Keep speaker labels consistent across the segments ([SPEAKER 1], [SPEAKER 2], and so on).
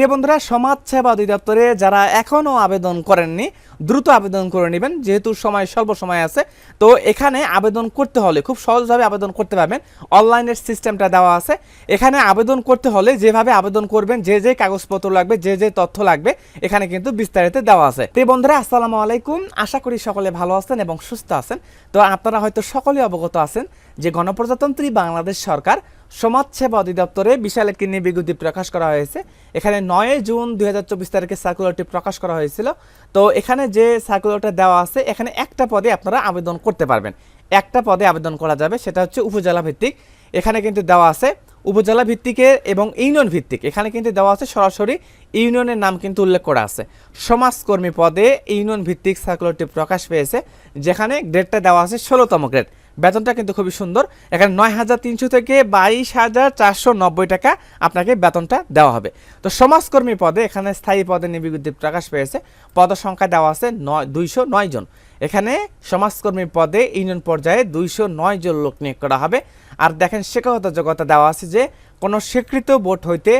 [SPEAKER 1] প্রিয় বন্ধুরা, সমাজ সেবা অধিদপ্তরে যারা এখনও আবেদন করেননি, দ্রুত আবেদন করে নেবেন, যেহেতু সময় স্বল্প সময় আছে। তো এখানে আবেদন করতে হলে, খুব সহজভাবে আবেদন করতে পারবেন। অনলাইনের সিস্টেমটা দেওয়া আছে। এখানে আবেদন করতে হলে যেভাবে আবেদন করবেন, যে যে কাগজপত্র লাগবে, যে যে তথ্য লাগবে, এখানে কিন্তু বিস্তারিত দেওয়া আছে। প্রিয় বন্ধুরা, আসসালামু আলাইকুম। আশা করি সকলে ভালো আছেন এবং সুস্থ আছেন। তো আপনারা হয়তো সকলে অবগত আছেন যে গণপ্রজাতন্ত্রী বাংলাদেশ সরকার সমাজ সেবা অধিদপ্তরে বিশাল একটি নিয়ে বিজ্ঞপ্তি প্রকাশ করা হয়েছে। এখানে নয় জুন দুই হাজার চব্বিশ তারিখে সার্কুলারটি প্রকাশ করা হয়েছিল। তো এখানে যে সার্কুলারটা দেওয়া আছে, এখানে একটা পদে আপনারা আবেদন করতে পারবেন। একটা পদে আবেদন করা যাবে, সেটা হচ্ছে উপজেলা ভিত্তিক। এখানে কিন্তু দেওয়া আছে উপজেলা ভিত্তিকের এবং ইউনিয়ন ভিত্তিক। এখানে কিন্তু দেওয়া আছে সরাসরি ইউনিয়নের নাম কিন্তু উল্লেখ করা আছে। সমাজকর্মী পদে ইউনিয়ন ভিত্তিক সার্কুলারটি প্রকাশ পেয়েছে, যেখানে গ্রেডটা দেওয়া আছে ষোলোতম গ্রেড বেতনটা কিন্তু খুবই সুন্দর। এখানে নয় হাজার তিনশো থেকে বাইশ হাজার চারশো নব্বই টাকা আপনাকে বেতনটা দেওয়া হবে। তো সমাজকর্মী পদে এখানে স্থায়ী পদে নিবিজ্ঞপ্তি প্রকাশ পেয়েছে। পদ সংখ্যা দেওয়া আছে নয়, দুইশো নয় জন। এখানে সমাজকর্মী পদে ইউনিয়ন পর্যায়ে দুইশো নয় জন লোক নিয়োগ করা হবে। আর দেখেন শিক্ষাগত যোগ্যতা দেওয়া আছে যে, কোনো স্বীকৃত বোর্ড হইতে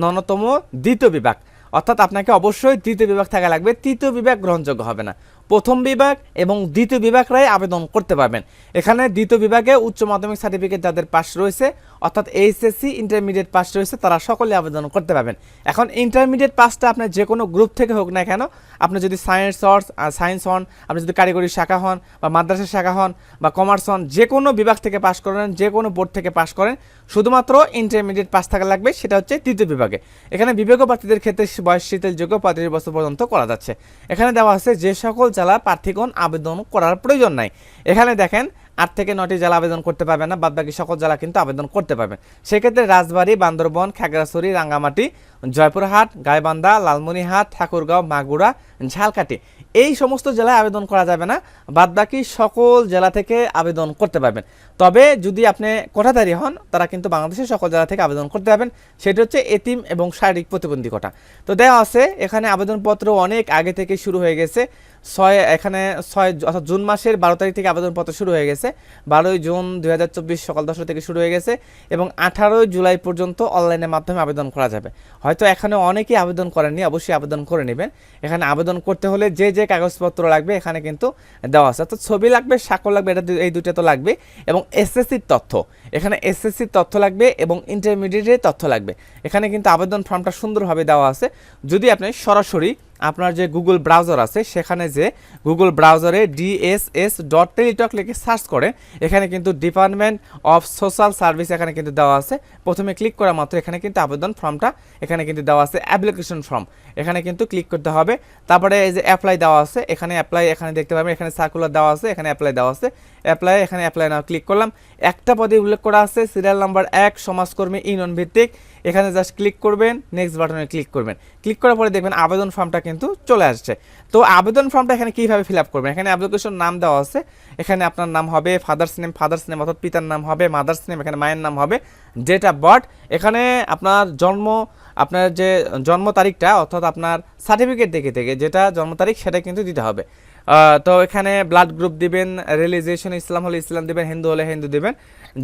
[SPEAKER 1] ন্যূনতম দ্বিতীয় বিভাগ। অর্থাৎ আপনাকে অবশ্যই দ্বিতীয় বিভাগ থাকা লাগবে। তৃতীয় বিভাগ গ্রহণযোগ্য হবে না। প্রথম বিভাগ এবং দ্বিতীয় বিভাগরাই আবেদন করতে পারবেন। এখানে দ্বিতীয় বিভাগে উচ্চ মাধ্যমিক সার্টিফিকেট যাদের পাশ রয়েছে, অর্থাৎ এইচএসসি ইন্টারমিডিয়েট পাস রয়েছে, তারা সকলে আবেদন করতে পারবেন। এখন ইন্টারমিডিয়েট পাসটা আপনার যে কোনো গ্রুপ থেকে হোক না কেন, আপনি যদি সায়েন্স অর্স সায়েন্স হন, আপনি যদি কারিগরি শাখা হন বা মাদ্রাসা শাখা হন বা কমার্স হন, যে কোনো বিভাগ থেকে পাশ করেন, যে কোনো বোর্ড থেকে পাশ করেন শুধুমাত্র ইন্টারমিডিয়েট পাস থাকা লাগবে, সেটা হচ্ছে তৃতীয় বিভাগে। এখানে বিভাগ প্রার্থীদের ক্ষেত্রে বয়স শীতলযোগ্য পঁয়ত্রিশ বছর পর্যন্ত করা যাচ্ছে। এখানে দেওয়া আছে যে সকল জেলা প্রার্থীগণ আবেদন করার প্রয়োজন নাই। এখানে দেখেন, আট থেকে নটি জেলা আবেদন করতে পারবে না বাদ বাকি সকল জেলা কিন্তু আবেদন করতে পারবেন সেক্ষেত্রে রাজবাড়ী, বান্দরবন, খাগড়াছড়ি, রাঙ্গামাটি জয়পুরহাট, গাইবান্ধা লালমনিহাট ঠাকুরগাঁও, মাগুরা, ঝালকাঠি। এই সমস্ত জেলায় আবেদন করা যাবে না। বাদ বাকি সকল জেলা থেকে আবেদন করতে পারবেন। তবে যদি আপনি কোটাধারী হন, তারা কিন্তু বাংলাদেশের সকল জেলা থেকে আবেদন করতে পারবেন। সেটি হচ্ছে এতিম এবং শারীরিক প্রতিবন্ধী কোটা তো দেওয়া আছে, এখানে আবেদনপত্র অনেক আগে থেকে শুরু হয়ে গেছে। ছয়, এখানে ছয় অর্থাৎ জুন মাসের বারো তারিখ থেকে আবেদনপত্র শুরু হয়ে গেছে। বারোই জুন দু হাজার চব্বিশ সকাল দশটা থেকে শুরু হয়ে গেছে এবং আঠারোই জুলাই পর্যন্ত অনলাইনের মাধ্যমে আবেদন করা যাবে। হয়তো এখানে অনেকেই আবেদন করেননি, অবশ্যই আবেদন করে নেবেন। এখানে আবেদন করতে হলে যে যে কাগজপত্র লাগবে এখানে কিন্তু দেওয়া আছে। তো ছবি লাগবে সাকল লাগবে, এটা এই দুটো তো লাগবে। এবং এসএসসির তথ্য, এখানে এসএসসির তথ্য লাগবে এবং ইন্টারমিডিয়েটের তথ্য লাগবে। এখানে কিন্তু আবেদন ফর্মটা সুন্দরভাবে দেওয়া আছে। যদি আপনি সরাসরি আপনার যে গুগল ব্রাউজার আছে, সেখানে যে গুগল ব্রাউজারে ডিএসএস ডট টেলিটক লিখে সার্চ করে, এখানে কিন্তু ডিপার্টমেন্ট অফ সোশ্যাল সার্ভিস এখানে কিন্তু দেওয়া আছে। প্রথমে ক্লিক করা মাত্র এখানে কিন্তু আবেদন ফর্মটা এখানে কিন্তু দেওয়া আছে অ্যাপ্লিকেশন ফর্ম এখানে কিন্তু ক্লিক করতে হবে। তারপরে এই যে অ্যাপ্লাই দেওয়া আছে, এখানে অ্যাপ্লাই এখানে দেখতে পাবেন, এখানে সার্কুলার দেওয়া আছে, এখানে অ্যাপ্লাই দেওয়া আছে। অ্যাপ্লাই এখানে অ্যাপ্লাই নাও ক্লিক করলাম। একটা পদে উল্লেখ করা আছে সিরিয়াল নাম্বার এক, সমাজকর্মী, ইউনিয়ন ভিত্তিক। এখানে জাস্ট ক্লিক করবেন নেক্সট বাটনে ক্লিক করবেন। ক্লিক করার পরে দেখবেন আবেদন ফর্মটা কিন্তু চলে আসছে। তো আবেদন ফর্মটা এখানে কীভাবে ফিল আপ করবেন? এখানে অ্যাপ্লিকেশন নাম দেওয়া আছে। এখানে আপনার নাম হবে ফাদার্স নেম ফাদার্স নেম অর্থাৎ পিতার নাম হবে মাদার্স নেম এখানে মায়ের নাম হবে ডেট অফ বার্থ এখানে আপনার জন্ম, আপনার যে জন্ম তারিখটা অর্থাৎ আপনার সার্টিফিকেট দেখে থেকে যেটা জন্ম তারিখ সেটা কিন্তু দিতে হবে। তো এখানে ব্লাড গ্রুপ দিবেন রিলিজিয়েশন ইসলাম হলে ইসলাম দিবেন, হিন্দু হলে হিন্দু দিবেন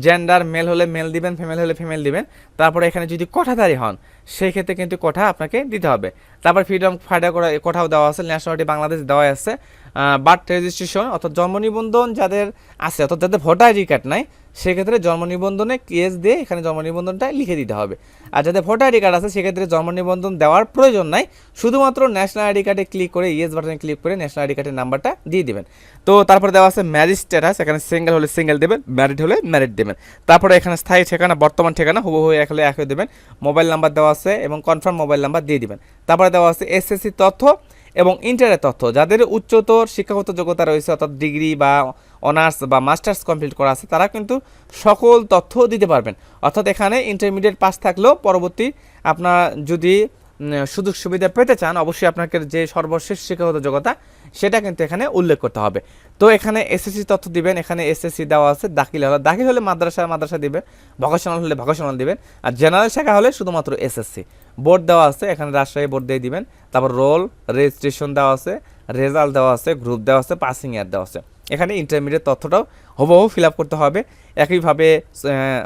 [SPEAKER 1] জেন্ডার মেল হলে মেল দিবেন ফিমেল হলে ফিমেল দিবেন। তারপরে এখানে যদি কোঠাধারী হন সেই ক্ষেত্রে কিন্তু কোঠা আপনাকে দিতে হবে। তারপর ফ্রিডম ফাইডার করা কোঠাও দেওয়া আছে ন্যাশনালিটি বাংলাদেশ দেওয়া আছে। বার্থ রেজিস্ট্রেশন অর্থাৎ জন্ম নিবন্ধন যাদের আছে, অর্থাৎ যাদের ভোটার আইডি কার্ড নাই, সেক্ষেত্রে জন্ম নিবন্ধনে কেস দিয়ে এখানে জন্ম নিবন্ধনটা লিখে দিতে হবে। আর যাদের ভোটার আইডি কার্ড আছে, সেক্ষেত্রে জন্ম নিবন্ধন দেওয়ার প্রয়োজন নাই, শুধুমাত্র ন্যাশনাল আইডি কার্ডে ক্লিক করে ইয়েস বাটনে ক্লিক করে ন্যাশনাল আইডি কার্ডের নাম্বারটা দিয়ে দেবেন। তো তারপরে দেওয়া আছে ম্যারিজ স্ট্যাটাস এখানে সিঙ্গেল হলে সিঙ্গেল দেবেন ম্যারিড হলে ম্যারিড দেবেন। তারপরে এখানে স্থায়ী ঠিকানা, বর্তমান ঠিকানা, হুবহু এক হলে এক হয়ে দেবেন। মোবাইল নাম্বার দেওয়া আছে এবং কনফার্ম মোবাইল নাম্বার দিয়ে দিবেন। তারপরে দেওয়া আছে এসএসসি তথ্য এবং ইন্টারের তথ্য। যাদের উচ্চতর শিক্ষাগত যোগ্যতা রয়েছে, অর্থাৎ ডিগ্রি বা অনার্স বা মাস্টার্স কমপ্লিট করা আছে, তারা কিন্তু সকল তথ্য দিতে পারবেন। অর্থাৎ এখানে ইন্টারমিডিয়েট পাস থাকলেও পরবর্তী আপনার যদি সুযোগ সুবিধা পেতে চান, অবশ্যই আপনাকে যে সর্বশেষ শিক্ষাগত যোগ্যতা, সেটা কিন্তু এখানে উল্লেখ করতে হবে। তো এখানে এসএসসি তথ্য দিবেন, এখানে এসএসসি দেওয়া আছে, দাখিল হলে দাখিল হলে মাদ্রাসা মাদ্রাসা দিবেন ভকেশনাল হলে ভকেশনাল দিবেন, আর জেনারেল শাখা হলে শুধুমাত্র এসএসসি। বোর্ড দেওয়া আছে, এখানে রাজশাহী বোর্ড দিয়ে দিবেন, তারপর রোল রেজিস্ট্রেশন দেওয়া আছে রেজাল্ট দেওয়া আছে গ্রুপ দেওয়া আছে পাসিং ইয়ার দেওয়া আছে। এখানে ইন্টারমিডিয়েট তথ্যটাও হুবহু ফিল আপ করতে হবে, একইভাবে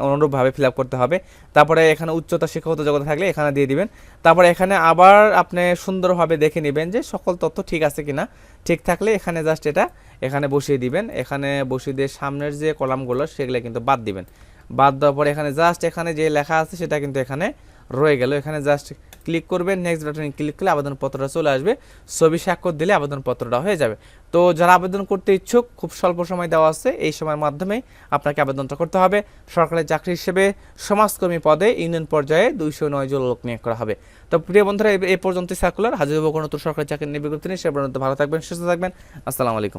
[SPEAKER 1] অনুরূপভাবে ফিল আপ করতে হবে। তারপরে এখানে উচ্চতা শিক্ষাগত যোগ্যতা থাকলে এখানে দিয়ে দিবেন। তারপরে এখানে আবার আপনি সুন্দরভাবে দেখে নেবেন যে সকল তথ্য ঠিক আছে কিনা। ঠিক থাকলে এখানে জাস্ট এটা এখানে বসিয়ে দিবেন। এখানে বসিয়ে দিয়ে সামনের যে কলামগুলো সেগুলো কিন্তু বাদ দিবেন। বাদ দেওয়ার পরে এখানে জাস্ট এখানে যে লেখা আছে সেটা কিন্তু এখানে রয়ে গেল। এখানে জাস্ট ক্লিক করবেন নেক্সট বাটনে ক্লিক করলে আবেদনপত্রটা চলে আসবে। ছবি স্বাক্ষর দিলে আবেদনপত্রটা হয়ে যাবে। তো যারা আবেদন করতে ইচ্ছুক, খুব স্বল্প সময় দেওয়া আছে, এই সময়ের মাধ্যমে আপনাকে আবেদনটা করতে হবে। সরকারি চাকরি হিসেবে সমাজকর্মী পদে ইউনিয়ন পর্যায়ে দুইশো নয় জন লোক নিয়োগ করা হবে। তো প্রিয় বন্ধুরা এই পর্যন্ত সার্কুলার হাজির হব কোনো নতুন সরকারি চাকরি নিয়ে বিজ্ঞপ্তি নিয়ে। সে পর্যন্ত ভালো থাকবেন, সুস্থ থাকবেন। আসসালামু আলাইকুম।